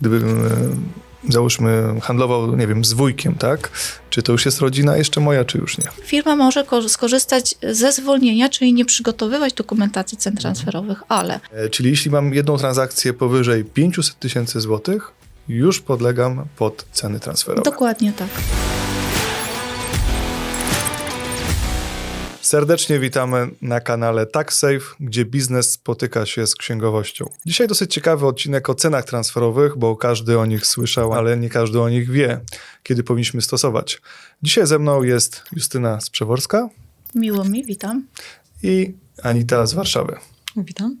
gdybym e, załóżmy handlował, nie wiem, z wujkiem, tak? Czy to już jest rodzina jeszcze moja, czy już nie? Firma może ko- skorzystać ze zwolnienia, czyli nie przygotowywać dokumentacji cen transferowych, ale E, Czyli jeśli mam jedną transakcję powyżej 500 tysięcy złotych, już podlegam pod ceny transferowe. dokładnie tak. Serdecznie witamy na kanale TaxSafe, gdzie biznes spotyka się z księgowością. Dzisiaj dosyć ciekawy odcinek o cenach transferowych, bo każdy o nich słyszał, ale nie każdy o nich wie, kiedy powinniśmy stosować. Dzisiaj ze mną jest Justyna z Przeworska Miło mi, witam. i Anita z Warszawy. Witam.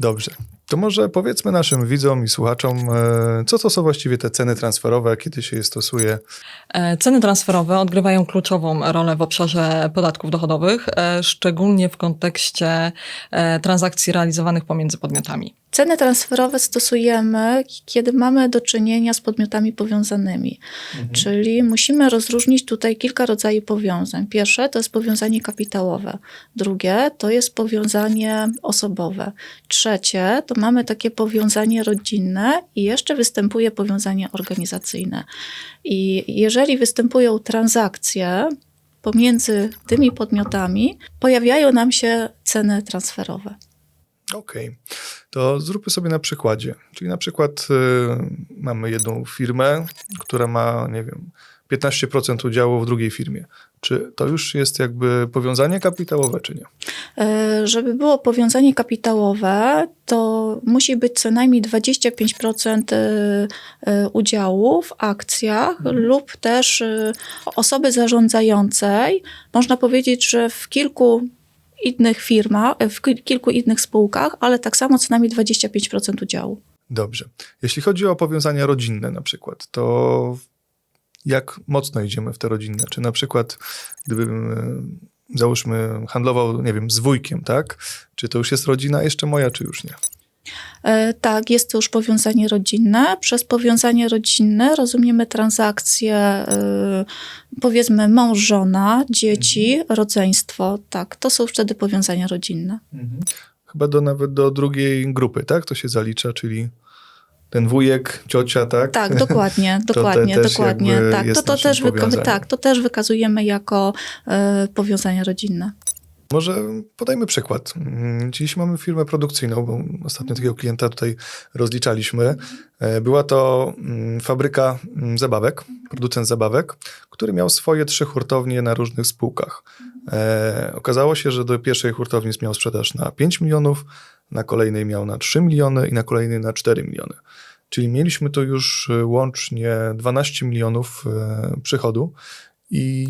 Dobrze. To może powiedzmy naszym widzom i słuchaczom, e, co to są właściwie te ceny transferowe, kiedy się je stosuje. E, Ceny transferowe odgrywają kluczową rolę w obszarze podatków dochodowych, e, szczególnie w kontekście transakcji realizowanych pomiędzy podmiotami. Ceny transferowe stosujemy, kiedy mamy do czynienia z podmiotami powiązanymi. Czyli musimy rozróżnić tutaj kilka rodzajów powiązań. Pierwsze to jest powiązanie kapitałowe, drugie to jest powiązanie osobowe, trzecie to mamy takie powiązanie rodzinne i jeszcze występuje powiązanie organizacyjne. I jeżeli występują transakcje pomiędzy tymi podmiotami, pojawiają nam się ceny transferowe. Okej, to zróbmy sobie na przykładzie. Czyli na przykład y, mamy jedną firmę, która ma, nie wiem, 15% udziału w drugiej firmie. Czy to już jest jakby powiązanie kapitałowe, czy nie? E, Żeby było powiązanie kapitałowe, to musi być co najmniej 25% e, e, udziału w akcjach lub też e, osoby zarządzającej. Można powiedzieć, że w kilku innych firmach, w ki- kilku innych spółkach, ale tak samo co najmniej 25% udziału. Dobrze. Jeśli chodzi o powiązania rodzinne na przykład, to jak mocno idziemy w te rodzinne? Czy na przykład gdybym, y, załóżmy, handlował, nie wiem, z wujkiem, tak? Czy to już jest rodzina jeszcze moja, czy już nie? E, Tak, jest to już powiązanie rodzinne. Przez powiązanie rodzinne rozumiemy transakcje, e, powiedzmy mąż, żona, dzieci, rodzeństwo. Tak, to są wtedy powiązania rodzinne. Chyba do, nawet do drugiej grupy, tak? To się zalicza, czyli ten wujek, ciocia, tak? Tak, dokładnie, te dokładnie, też dokładnie. jakby Tak, to, to, też tak, to też wykazujemy jako e, powiązania rodzinne. Może podajmy przykład. Dziś mamy firmę produkcyjną, bo ostatnio takiego klienta tutaj rozliczaliśmy. E, Była to mm, fabryka mm, zabawek, producent zabawek, który miał swoje trzy hurtownie na różnych spółkach. E, okazało się, że do pierwszej hurtowni miał sprzedaż na 5 milionów, na kolejnej miał na 3 miliony i na kolejnej na 4 miliony. Czyli mieliśmy tu już e, łącznie 12 milionów przychodu i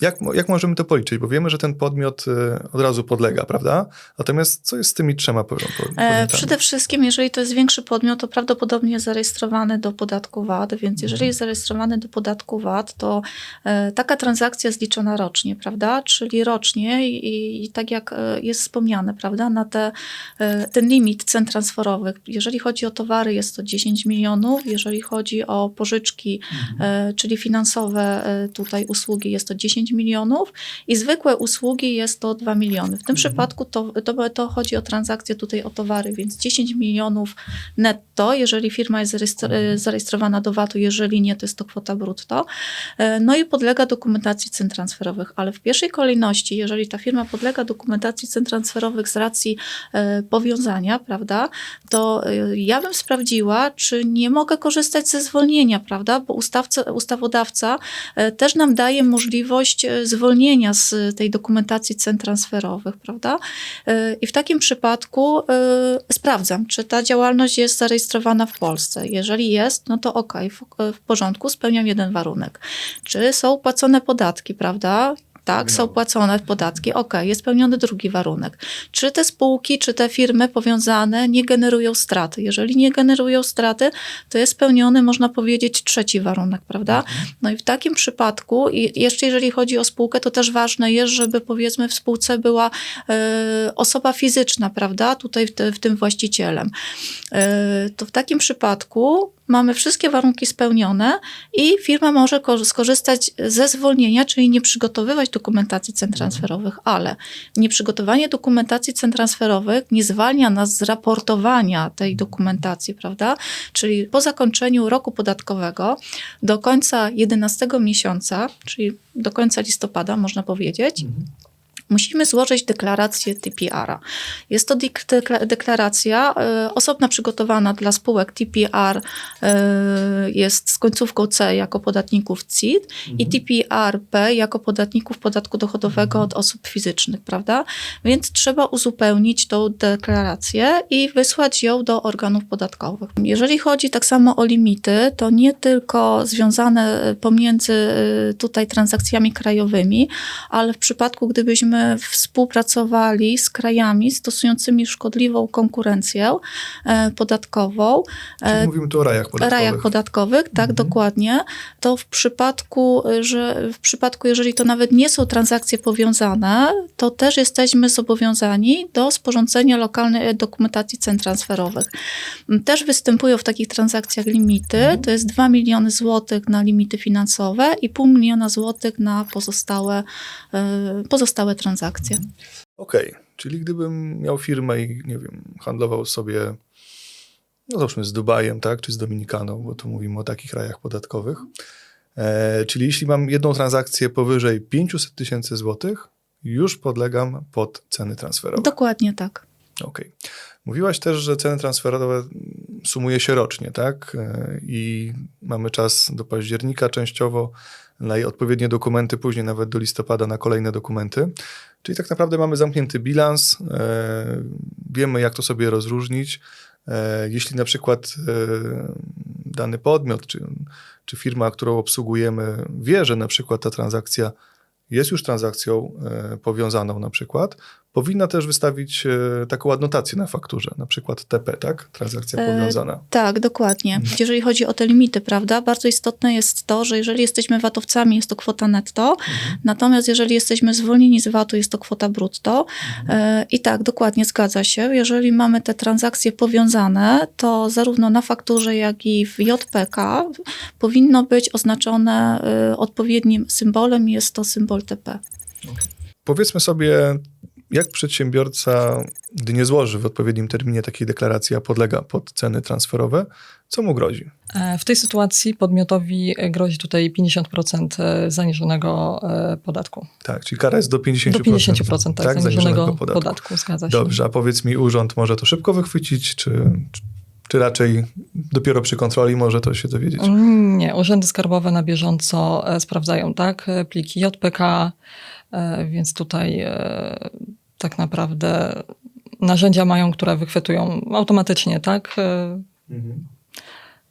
jak, jak możemy to policzyć? Bo wiemy, że ten podmiot y, od razu podlega, prawda? Natomiast co jest z tymi trzema E, podmiotami? Przede wszystkim, jeżeli to jest większy podmiot, to prawdopodobnie jest zarejestrowany do podatku VAT, więc jeżeli jest zarejestrowany do podatku VAT, to e, taka transakcja jest liczona rocznie, prawda? Czyli rocznie i, i tak jak e, jest wspomniane, prawda, na te, ten limit cen transferowych. Jeżeli chodzi o towary, jest to 10 milionów, jeżeli chodzi o pożyczki, e, czyli finansowe tutaj usługi, jest to 10 milionów i zwykłe usługi jest to 2 miliony. W tym przypadku to, to, to chodzi o transakcje tutaj o towary, więc 10 milionów netto, jeżeli firma jest zarejestro- e, zarejestrowana do VAT-u, jeżeli nie, to jest to kwota brutto. E, No i podlega dokumentacji cen transferowych, ale w pierwszej kolejności, jeżeli ta firma podlega dokumentacji cen transferowych z racji e, powiązania, prawda, to ja bym sprawdziła, czy nie mogę korzystać ze zwolnienia, prawda, bo ustawca, ustawodawca też nam daje możliwość e, zwolnienia z tej dokumentacji cen transferowych, prawda? E, I w takim przypadku e, sprawdzam, czy ta działalność jest zarejestrowana w Polsce. Jeżeli jest, no to ok, w, w porządku, spełniam jeden warunek. Czy są płacone podatki, prawda? Tak, są płacone podatki. Ok, jest spełniony drugi warunek. Czy te spółki, czy te firmy powiązane nie generują straty? Jeżeli nie generują straty, to jest spełniony, można powiedzieć, trzeci warunek, prawda? No i w takim przypadku, i jeszcze jeżeli chodzi o spółkę, to też ważne jest, żeby powiedzmy w spółce była e, osoba fizyczna, prawda? Tutaj w, te, w tym właścicielem. E, to w takim przypadku mamy wszystkie warunki spełnione i firma może ko- skorzystać ze zwolnienia, czyli nie przygotowywać dokumentacji cen transferowych, ale nieprzygotowanie dokumentacji cen transferowych nie zwalnia nas z raportowania tej dokumentacji, prawda? Czyli po zakończeniu roku podatkowego do końca 11 miesiąca, czyli do końca listopada, można powiedzieć, musimy złożyć deklarację TPR-a. Jest to deklaracja e, osobna przygotowana dla spółek TPR, e, jest z końcówką C jako podatników CIT i TPR-P jako podatników podatku dochodowego od osób fizycznych, prawda? Więc trzeba uzupełnić tą deklarację i wysłać ją do organów podatkowych. Jeżeli chodzi tak samo o limity, to nie tylko związane pomiędzy e, tutaj transakcjami krajowymi, ale w przypadku, gdybyśmy współpracowali z krajami stosującymi szkodliwą konkurencję e, podatkową, Czyli e, mówimy tu o rajach podatkowych. rajach podatkowych, tak, Mhm. dokładnie, to w przypadku, y, że w przypadku, jeżeli to nawet nie są transakcje powiązane, to też jesteśmy zobowiązani do sporządzenia lokalnej dokumentacji cen transferowych. Też występują w takich transakcjach limity, Mhm. to jest 2 miliony złotych na limity finansowe i pół miliona złotych na pozostałe, pozostałe transakcje. Okej, czyli gdybym miał firmę i nie wiem, handlował sobie, no załóżmy z Dubajem, tak, czy z Dominikaną, bo tu mówimy o takich rajach podatkowych. E, czyli jeśli mam jedną transakcję powyżej 500 tysięcy złotych, już podlegam pod ceny transferowe. Dokładnie tak. Okej. Mówiłaś też, że ceny transferowe sumuje się rocznie, tak? E, I mamy czas do października częściowo na odpowiednie dokumenty, później nawet do listopada na kolejne dokumenty. Czyli tak naprawdę mamy zamknięty bilans, e, wiemy jak to sobie rozróżnić. E, jeśli na przykład dany podmiot czy, czy firma, którą obsługujemy, wie, że na przykład ta transakcja jest już transakcją e, powiązaną na przykład, powinna też wystawić e, taką adnotację na fakturze, na przykład TP, tak? Transakcja E, powiązana. Tak, dokładnie. Mhm. Jeżeli chodzi o te limity, prawda, bardzo istotne jest to, że jeżeli jesteśmy VAT-owcami, jest to kwota netto, Mhm. natomiast jeżeli jesteśmy zwolnieni z VAT-u, jest to kwota brutto. Mhm. E, I tak, dokładnie zgadza się. Jeżeli mamy te transakcje powiązane, to zarówno na fakturze, jak i w JPK powinno być oznaczone e, odpowiednim symbolem, jest to symbol Powiedzmy sobie, jak przedsiębiorca, gdy nie złoży w odpowiednim terminie takiej deklaracji, a podlega pod ceny transferowe, co mu grozi? E, W tej sytuacji podmiotowi grozi tutaj 50% zaniżonego e, podatku. Tak, czyli kara jest do 50%. Do 50% tak, zaniżonego podatku. zgadza się. Dobrze, a powiedz mi, urząd może to szybko wychwycić, czy, czy, raczej dopiero przy kontroli może to się dowiedzieć? Mm, Nie, urzędy skarbowe na bieżąco e, sprawdzają, tak, e, pliki JPK, e, więc tutaj tak naprawdę narzędzia mają, które wychwytują automatycznie, tak. Mhm.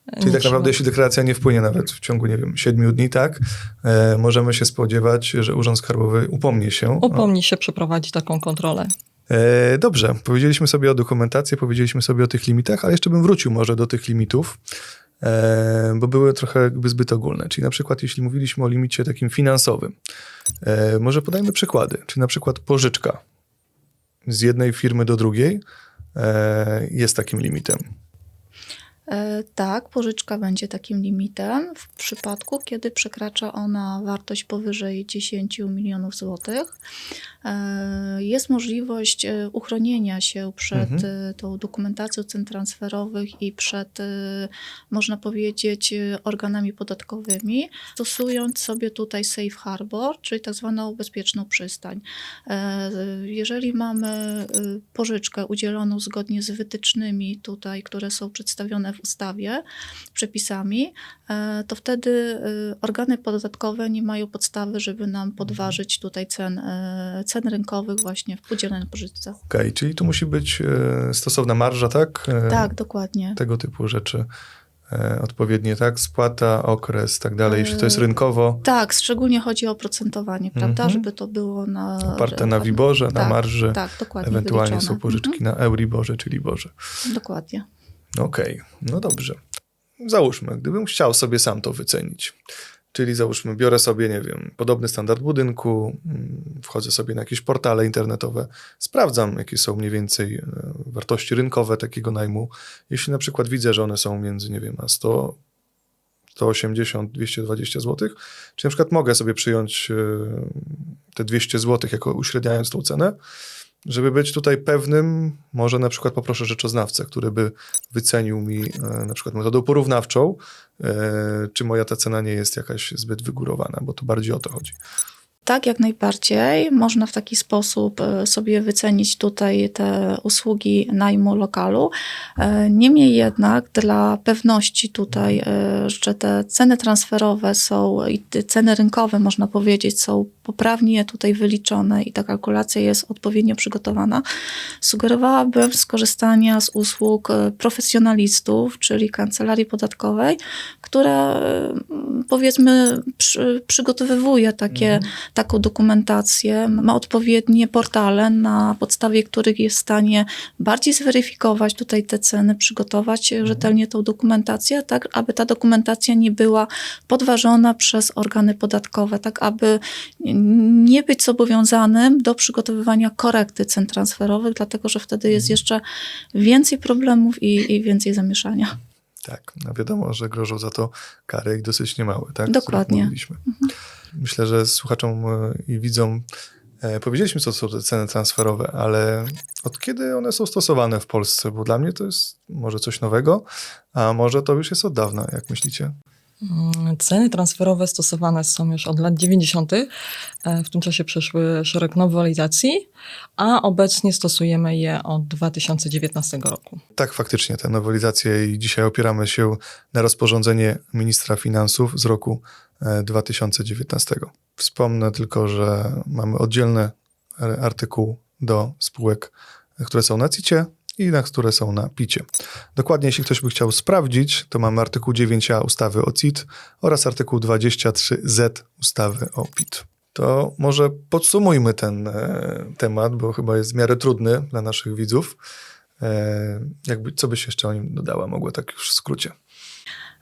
nie Czyli tak trzeba- naprawdę, jeśli deklaracja nie wpłynie nawet w ciągu, nie wiem, siedmiu dni, tak, e, możemy się spodziewać, że Urząd Skarbowy upomni się. o- Upomni się przeprowadzić taką kontrolę. E, dobrze, powiedzieliśmy sobie o dokumentacji, powiedzieliśmy sobie o tych limitach, ale jeszcze bym wrócił może do tych limitów, e, bo były trochę jakby zbyt ogólne. Czyli na przykład, jeśli mówiliśmy o limicie takim finansowym, e, może podajmy przykłady. Czyli na przykład pożyczka z jednej firmy do drugiej jest takim limitem. E, Tak, pożyczka będzie takim limitem w przypadku, kiedy przekracza ona wartość powyżej 10 milionów złotych. E, Jest możliwość e, uchronienia się przed Mhm. tą dokumentacją cen transferowych i przed, można powiedzieć, organami podatkowymi, stosując sobie tutaj safe harbor, czyli tak zwaną bezpieczną przystań. Jeżeli mamy pożyczkę udzieloną zgodnie z wytycznymi tutaj, które są przedstawione w ustawie, przepisami, e, to wtedy e, organy podatkowe nie mają podstawy, żeby nam podważyć tutaj cen, e, cen rynkowych właśnie w udzielonej pożyczce. Okej, czyli tu musi być stosowna marża, tak? Tak, dokładnie. Tego typu rzeczy. Odpowiednie, tak? Spłata, okres, tak dalej. Jeśli to jest rynkowo, Tak, szczególnie chodzi o procentowanie, prawda, Mhm. żeby to było na... oparte na Wiborze, na tak, marży, Tak, dokładnie ewentualnie wyliczone. są pożyczki na Euriborze czy Liborze. Mhm, dokładnie. Okej, no dobrze. Załóżmy, gdybym chciał sobie sam to wycenić. Czyli załóżmy, biorę sobie, nie wiem, podobny standard budynku, mm, wchodzę sobie na jakieś portale internetowe, sprawdzam, jakie są mniej więcej e, wartości rynkowe takiego najmu. Jeśli na przykład widzę, że one są między, nie wiem, a 100, 180, 220 zł, czy na przykład mogę sobie przyjąć e, te 200 zł jako uśredniając tą cenę, żeby być tutaj pewnym, może na przykład poproszę rzeczoznawcę, który by wycenił mi e, na przykład metodą porównawczą, e, czy moja ta cena nie jest jakaś zbyt wygórowana, bo to bardziej o to chodzi. Tak, jak najbardziej. Można w taki sposób e, sobie wycenić tutaj te usługi najmu lokalu. E, Niemniej jednak dla pewności tutaj, e, że te ceny transferowe są i ceny rynkowe, można powiedzieć, są poprawnie tutaj wyliczone i ta kalkulacja jest odpowiednio przygotowana, sugerowałabym skorzystania z usług profesjonalistów, czyli kancelarii podatkowej, która powiedzmy przy, przygotowywuje takie, taką dokumentację, ma odpowiednie portale, na podstawie których jest w stanie bardziej zweryfikować tutaj te ceny, przygotować rzetelnie tą dokumentację, tak aby ta dokumentacja nie była podważona przez organy podatkowe, tak aby nie być zobowiązanym do przygotowywania korekty cen transferowych, dlatego że wtedy jest jeszcze więcej problemów i, i więcej zamieszania. Tak, no wiadomo, że grożą za to kary i dosyć niemałe, tak? Dokładnie. mówiliśmy. Myślę, że słuchaczom e, i widzom e, powiedzieliśmy, co to są te ceny transferowe, ale od kiedy one są stosowane w Polsce? Bo dla mnie to jest może coś nowego, a może to już jest od dawna, jak myślicie? Mm, Ceny transferowe stosowane są już od lat 90. E, W tym czasie przeszły szereg nowelizacji, a obecnie stosujemy je od 2019 roku. Tak, faktycznie, te nowelizacje i dzisiaj opieramy się na rozporządzenie ministra finansów z roku 2019. Wspomnę tylko, że mamy oddzielny e, artykuł do spółek, e, które są na CIT-cie i na które są na PIT-cie. Dokładnie, jeśli ktoś by chciał sprawdzić, to mamy artykuł 9a ustawy o CIT oraz artykuł 23z ustawy o PIT. To może podsumujmy ten e, temat, bo chyba jest w miarę trudny dla naszych widzów. E, jakby, co byś jeszcze o nim dodała, mogła tak już w skrócie.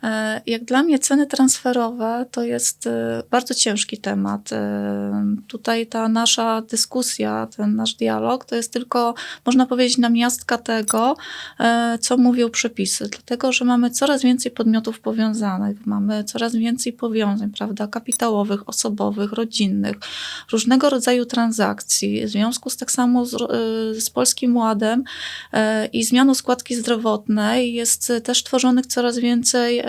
E, Jak dla mnie ceny transferowe to jest e, bardzo ciężki temat. E, Tutaj ta nasza dyskusja, ten nasz dialog to jest tylko, można powiedzieć, namiastka tego, co mówią przepisy. Dlatego, że mamy coraz więcej podmiotów powiązanych, mamy coraz więcej powiązań, prawda, kapitałowych, osobowych, rodzinnych, różnego rodzaju transakcji. W związku z tak samo z, z Polskim Ładem i zmianą składki zdrowotnej jest też tworzonych coraz więcej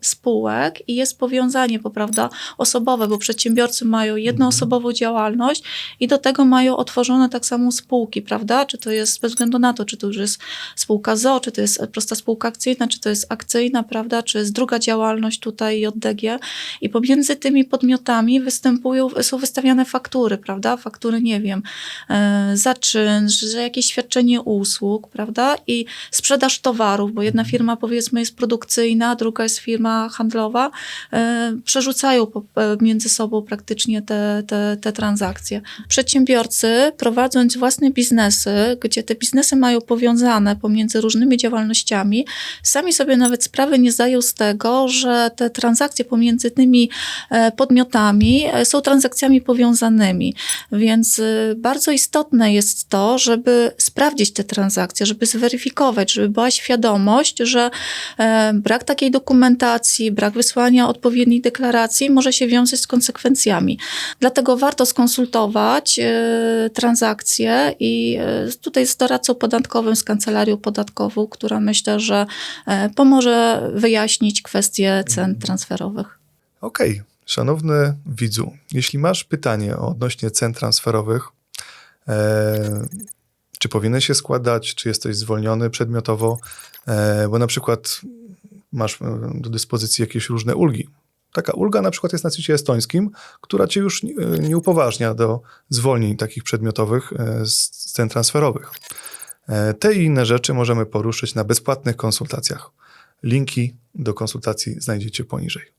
spółek i jest powiązanie, bo, prawda, osobowe, bo przedsiębiorcy mają jednoosobową działalność i do tego mają otworzone tak samo spółki, prawda? Czy to jest bez względu na to, czy to już jest spółka ZO, czy to jest prosta spółka akcyjna, czy to jest akcyjna, prawda? Czy jest druga działalność tutaj JDG i pomiędzy tymi podmiotami występują, są wystawiane faktury, prawda? Faktury, nie wiem, e, za czynsz, że jakieś świadczenie usług, prawda? I sprzedaż towarów, bo jedna firma powiedzmy jest produkcyjna, druga jest firma handlowa, e, przerzucają e, między sobą praktycznie te, te, te transakcje. Przedsiębiorcy prowadząc własne biznesy, gdzie te biznesy mają powiązane pomiędzy różnymi działalnościami, sami sobie nawet sprawy nie zdają z tego, że te transakcje pomiędzy tymi e, podmiotami są transakcjami powiązanymi. Więc bardzo istotne jest to, żeby sprawdzić te transakcje, żeby zweryfikować, żeby była świadomość, że e, brak takiej dokumentacji, brak wysłania odpowiednich deklaracji może się wiązać z konsekwencjami. Dlatego warto skonsultować e, transakcje i e, tutaj z doradcą podatkowym, z kancelarią podatkową, która myślę, że pomoże wyjaśnić kwestie cen transferowych. Okej, szanowny widzu, jeśli masz pytanie odnośnie cen transferowych, e, czy powinny się składać, czy jesteś zwolniony przedmiotowo, e, bo na przykład masz e, do dyspozycji jakieś różne ulgi. Taka ulga na przykład jest na CIT estońskim, która cię już nie, nie upoważnia do zwolnień takich przedmiotowych e, z cen transferowych. E, Te i inne rzeczy możemy poruszyć na bezpłatnych konsultacjach. Linki do konsultacji znajdziecie poniżej.